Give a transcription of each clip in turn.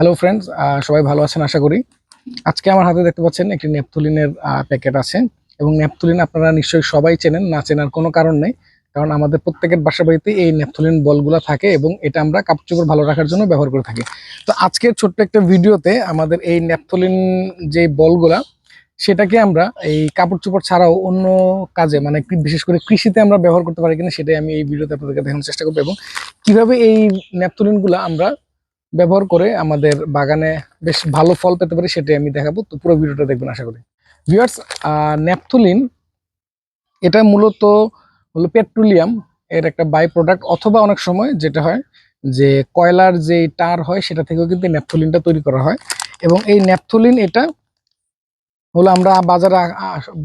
Hello friends সবাই ভালো আছেন আশা করি। আজকে আমার হাতে দেখতে পাচ্ছেন একটি নেপথুলিনের প্যাকেট আছে। এবং নেপথুলিন আপনারা নিশ্চয়ই সবাই চেনেন, না চেনার কোনো কারণ নেই। কারণ আমাদের প্রত্যেকের বাসা বাড়িতে এই নেপথুলিন বলগুলো থাকে এবং এটা আমরা কাপড় চোপড় ভালো রাখার জন্য ব্যবহার করে থাকি। তো আজকের ছোট্ট একটা ভিডিওতে আমাদের এই নেপথুলিন যে বলগুলা, সেটাকে আমরা এই কাপড় চোপড় ছাড়াও অন্য কাজে মানে বিশেষ করে কৃষিতে আমরা ব্যবহার করতে পারি কিনা, সেটাই আমি এই ভিডিওতে আপনাদেরকে দেখানোর চেষ্টা করব। এবং কীভাবে এই ন্যাপথলিনগুলো আমরা ব্যবহার করে আমাদের বাগানে বেশ ভালো ফল পেতে পারি, সেটাই আমি দেখাবো। তো পুরো ভিডিওটা দেখবেন, আশা করি। ভিউয়ার্স ন্যাপথলিন, এটা মূলত হলো পেট্রোলিয়াম, এর একটা বাই প্রোডাক্ট অথবা অনেক সময় যেটা হয় যে কয়লার যে টার হয়, সেটা থেকেও কিন্তু ন্যাপথলিনটা তৈরি করা হয়। এবং এই ন্যাপথলিন, এটা হলো আমরা বাজারে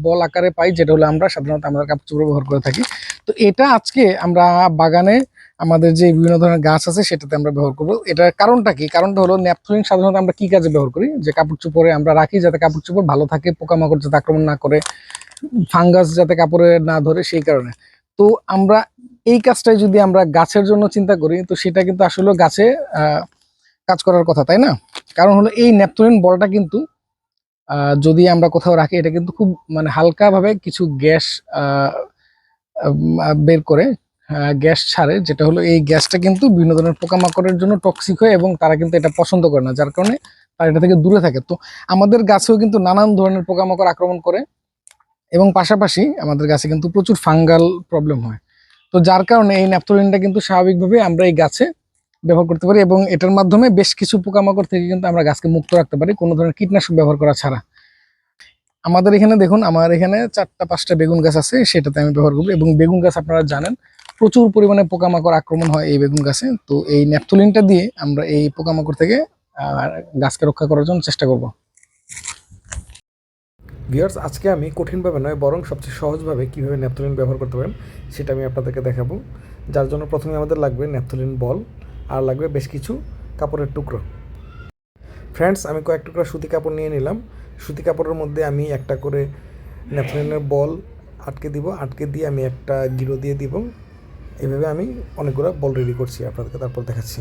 বল আকারে পাই, যেটা হলো আমরা সাধারণত আমাদের কাপড় ব্যবহার করে থাকি। তো এটা আজকে আমরা বাগানে আমাদের যে বিভিন্ন ধরনের গাছ আছে সেটাতে আমরা ব্যবহার করব। এটার কারণটা কি? কারণটা হলো ন্যাপথলিন সাধারণত আমরা কি কাজে ব্যবহার করি? যে কাপড় চোপড়ে আমরা রাখি যাতে কাপড় চোপড় ভালো থাকে, পোকামাকড় যাতে আক্রমণ না করে, ফাঙ্গাস যাতে কাপড়ে না ধরে, সেই কারণে। তো আমরা এই কাজটাই যদি আমরা গাছের জন্য চিন্তা করি, তো সেটা কিন্তু আসলে গাছে কাজ করার কথা, তাই না? কারণ হলো এই ন্যাপথলিন বলটা কিন্তু যদি আমরা কোথাও রাখি, এটা কিন্তু খুব মানে হালকাভাবে কিছু গ্যাস বের করে গ্যাস ছাড়ে, যেটা হলো এই গ্যাসটা কিন্তু বিভিন্ন ধরনের পোকামাকড়ের জন্য টক্সিক হয় এবং তারা কিন্তু এটা পছন্দ করে না, যার কারণে তারা এটা থেকে দূরে থাকে। তো আমাদের গাছেও কিন্তু নানান ধরনের পোকামাকড় আক্রমণ করে এবং পাশাপাশি আমাদের গাছে কিন্তু প্রচুর ফাঙ্গাল প্রবলেম হয়। তো যার কারণে এই ন্যাপথলিনটা কিন্তু স্বাভাবিকভাবে আমরা এই গাছে ব্যবহার করতে পারি এবং এটার মাধ্যমে বেশ কিছু পোকামাকড় থেকে কিন্তু আমরা গাছকে মুক্ত রাখতে পারি, কোনো ধরনের কীটনাশক ব্যবহার করা ছাড়া। আমাদের এখানে দেখুন, আমার এখানে চারটা পাঁচটা বেগুন গাছ আছে, সেটাতে আমি ব্যবহার করব এবং বেগুন গাছ আপনারা জানেন প্রচুর পরিমাণে পোকামাকড় আক্রমণ হয় এই বেগুন গাছে। তো এই ন্যাপথলিনটা দিয়ে আমরা এই পোকামাকড় থেকে গাছকে রক্ষা করার জন্য চেষ্টা করব। ভিউয়ার্স, আজকে আমি কঠিনভাবে নয়, বরং সবচেয়ে সহজভাবে কীভাবে ন্যাপথলিন ব্যবহার করতে পারেন সেটা আমি আপনাদেরকে দেখাবো। যার জন্য প্রথমে আমাদের লাগবে ন্যাপথলিন বল, আর লাগবে বেশ কিছু কাপড়ের টুকরো। ফ্রেন্ডস, আমি কয়েক টুকরা সুতি কাপড় নিয়ে নিলাম। সুতি কাপড়ের মধ্যে আমি একটা করে ন্যাপথলিনের বল আটকে দিব। আটকে দিয়ে আমি একটা গিরো দিয়ে দিব। এভাবে আমি অনেকগুলো বল রেডি করছি আপনাদেরকে, তারপর দেখাচ্ছি।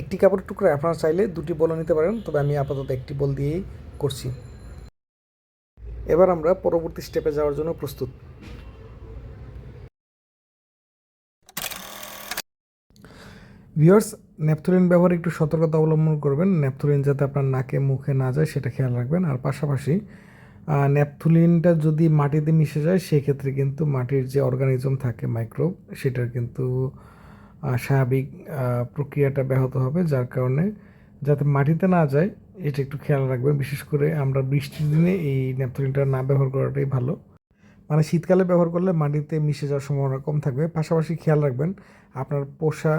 একটি কাপড়ের টুকরো আপনারা চাইলে দুটি বলও নিতে পারেন, তবে আমি আপাতত একটি বল দিয়েই করছি। এবার আমরা পরবর্তী স্টেপে যাওয়ার জন্য প্রস্তুত। ভিউয়ার্স, ন্যাপথলিন ব্যবহারে একটু সতর্কতা অবলম্বন করবেন। ন্যাপথলিন যাতে আপনার নাকে, মুখে না যায়, সেটা খেয়াল রাখবেন। আর পাশাপাশি ন্যাপথলিনটা যদি মাটিতে মিশে যায়, সেক্ষেত্রে কিন্তু মাটির যে অর্গানিজম থাকে, মাইক্রোব, সেটার কিন্তু স্বাভাবিক প্রক্রিয়াটা ব্যাহত হবে। যার কারণে যাতে মাটিতে না যায়, এটা একটু খেয়াল রাখবেন। বিশেষ করে আমরা বৃষ্টির দিনে এই ন্যাপথলিনটা না ব্যবহার করাটাই ভালো। মানে শীতকালে ব্যবহার করলে মাটিতে মিশে যাওয়ার সম্ভাবনা কম থাকবে। পাশাপাশি খেয়াল রাখবেন, আপনার পোষা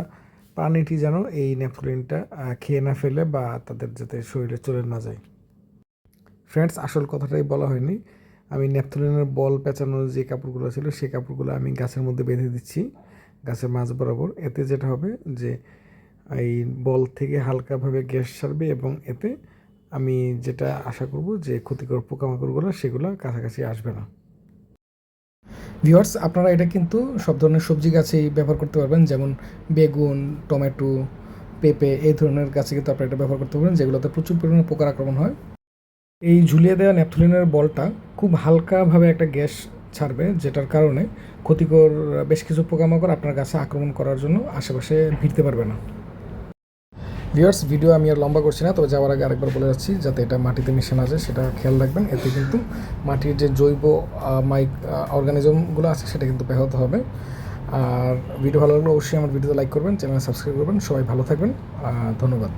প্রাণীটি যেন এই ন্যাপথলিনটা খেয়ে না ফেলে বা তাদের যাতে শরীরে চলে না যায়। ফ্রেন্ডস, আসল কথাটাই বলা হয়নি। আমি ন্যাপথলিনের বল পেঁচানোর যে কাপড়গুলো ছিল, সেই কাপড়গুলো আমি গাছের মধ্যে বেঁধে দিচ্ছি, গাছের মাঝ বরাবর। এতে যেটা হবে যে, এই বল থেকে হালকাভাবে গ্যাস ছাড়বে এবং এতে আমি যেটা আশা করব যে, ক্ষতিকর পোকামাকড়গুলো সেগুলো কাছাকাছি আসবে না। ভিওয়ার্স আপনারা এটা কিন্তু সব ধরনের সবজি গাছেই ব্যবহার করতে পারবেন, যেমন বেগুন, টমেটো, পেঁপে, এই ধরনের গাছে কিন্তু আপনারা এটা ব্যবহার করতে পারবেন, যেগুলোতে প্রচুর পরিমাণে পোকার আক্রমণ হয়। এই ঝুলিয়ে দেওয়া ন্যাপথলিনের বলটা খুব হালকাভাবে একটা গ্যাস ছাড়বে, যেটার কারণে ক্ষতিকর বেশ কিছু পোকামাকড় আপনার কাছে আক্রমণ করার জন্য আশেপাশে ভিড়তে পারবে না। ভিউয়ার্স ভিডিও আমি আর লম্বা করছি না, তবে যাওয়ার আগে আরেকবার বলে যাচ্ছি যাতে এটা মাটিতে মিশে না যায়, সেটা খেয়াল রাখবেন। এতে কিন্তু মাটির যে জৈব মাইক অর্গানিজমগুলো আছে, সেটা কিন্তু ব্যাহত হবে। আর ভিডিও ভালো লাগলে অবশ্যই আমার ভিডিওতে লাইক করবেন চ্যানেল সাবস্ক্রাইব করবেন। সবাই ভালো থাকবেন। ধন্যবাদ।